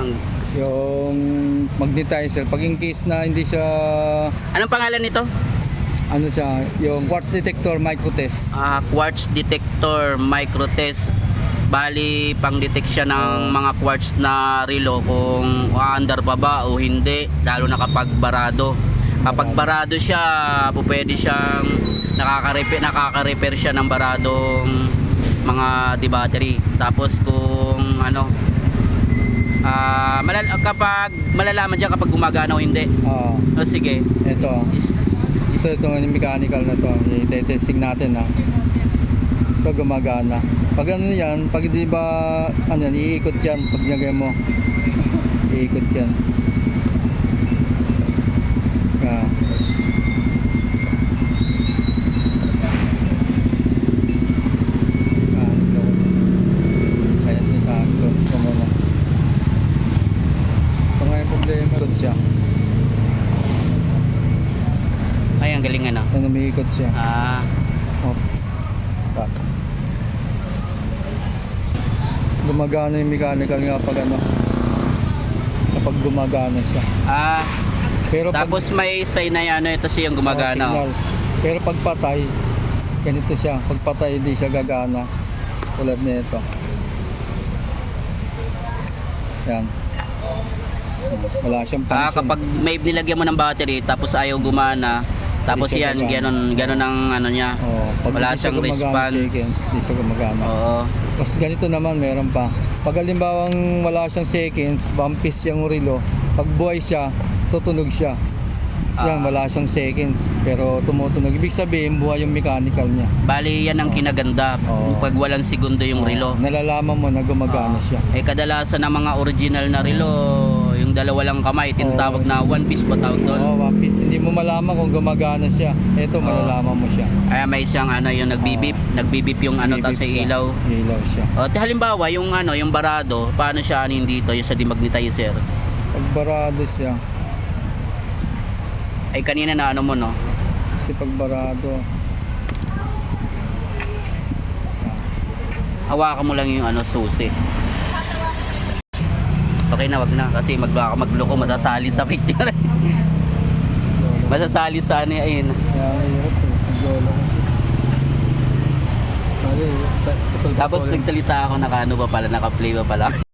Ang, Yung magnetizer, pag in case na hindi siya, anong pangalan nito? ano siya, yung quartz detector micro test. Ah, quartz detector micro test. Bali, pang detect siya ng mga quartz na relo kung aandar pa ba o hindi, lalo na kapag barado. Kapag barado siya, po pwede siyang nakaka-repair, nakaka-repair siya ng baradong mga di battery. Tapos kung ano, ah malal kapag malalaman diyan kapag gumagana o hindi. Ah, O sige. ito. Is- Ito itong mechanical na to. I-testing natin ha. Ito gumagana. Pag ano yan, pag di ba ano yan, iikot yan pag nilagay mo. Iikot yan. Yeah. Ah, ito. Kaya sinasabi ko. Ito muna. Yung problema. Ikot siya. Ay, ang galing ano. Ano, umiikot siya. Ah, Oh. Stop. Gumagana yung mechanical nga pag ano. Kapag gumagana siya. ah, Pero pag Tapos may sign na yan, ano, ito siyang oh, gumagana. oh. signal. Pero pag patay, ganito siya. Pag patay, hindi siya gagana. Tulad nito. Yan. Wala siyang function. Ah, kapag may nilagyan mo ng battery tapos ayaw gumana, tapos yan, gagana. ganon, ganon ang ano niya. Oh, pag wala hindi siya siyang gumagana response. seconds, hindi siya gumagana. Oo. Mas ganito naman meron pa. Pag halimbawang wala siyang seconds, bumpis yung relo, pag buhay siya, tutunog siya. Yan, Ah. wala siyang seconds, pero tumutunog. Ibig sabihin, buhay yung mechanical niya. Bali, yan ang Oo. kinaganda. Oo. Pag walang segundo yung Oh, relo. Nalalaman mo na gumagana Ah. siya. Eh kadalasan ng mga original na relo, yung dalawa lang kamay, tinatawag Oo. na one piece pa tawag doon. Oh, one piece. Hindi mo malaman kung gumagana siya. Ito, Oo. malalaman mo siya. Kaya may siyang ano, yung nagbibip, nagbibip yung ano Bibip ta sa siya. ilaw. Ilaw siya. O, te, halimbawa, yung ano, yung barado, paano siya anin dito, yung sa demagnetizer? Pag barado siya, Ay kanina na ano mo no? kasi pag barado, hawakan mo lang yung ano susi okay na wag na kasi magbaka magloko matasali sa picture masasali sa ano ayun eh. Kasi. Bali, ta- putol- tapos nagsalita ako naka ano pa pala naka play pa pala